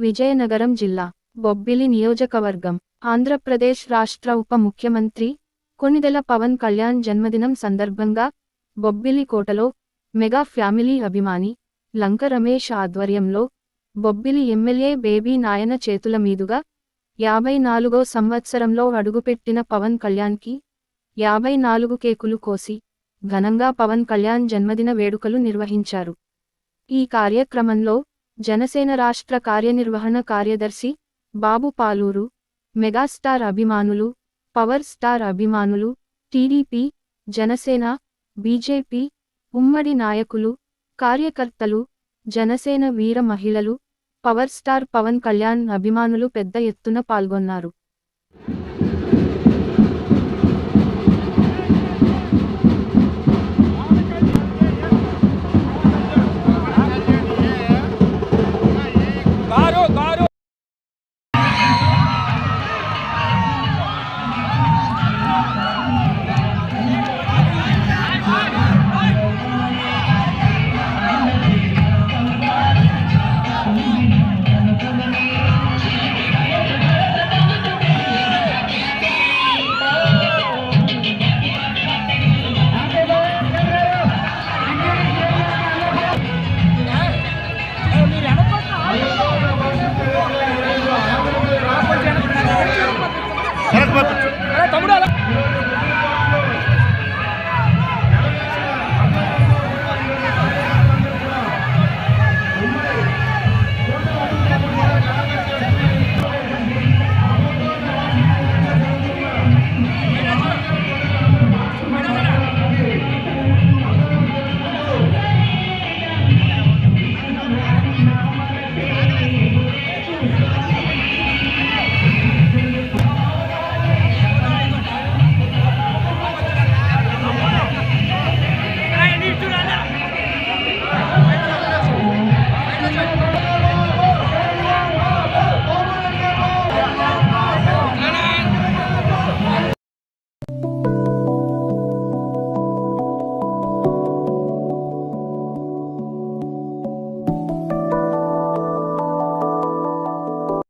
విజయనగరం జిల్లా బొబ్బిలి నియోజకవర్గం. ఆంధ్రప్రదేశ్ రాష్ట్ర ఉప ముఖ్యమంత్రి కొనిదెల పవన్ కళ్యాణ్ జన్మదినం సందర్భంగా బొబ్బిలి కోటలో మెగా ఫ్యామిలీ అభిమాని లంక రమేష్ ఆధ్వర్యంలో బొబ్బిలి ఎమ్మెల్యే బేబీ నాయన చేతుల మీదుగా యాభై నాలుగో సంవత్సరంలో అడుగుపెట్టిన పవన్ కళ్యాణ్కి యాభై నాలుగు కేకులు కోసి ఘనంగా పవన్ కళ్యాణ్ జన్మదిన వేడుకలు నిర్వహించారు. ఈ కార్యక్రమంలో జనసేన రాష్ట్ర కార్యనిర్వహణ కార్యదర్శి బాబు పాలూరు మెగాస్టార్ అభిమానులు పవర్ స్టార్ అభిమానులు టీడీపీ జనసేన బీజేపీ ఉమ్మడి నాయకులు కార్యకర్తలు జనసేన వీర మహిళలు పవర్ స్టార్ పవన్ కళ్యాణ్ అభిమానులు పెద్ద ఎత్తున పాల్గొన్నారు.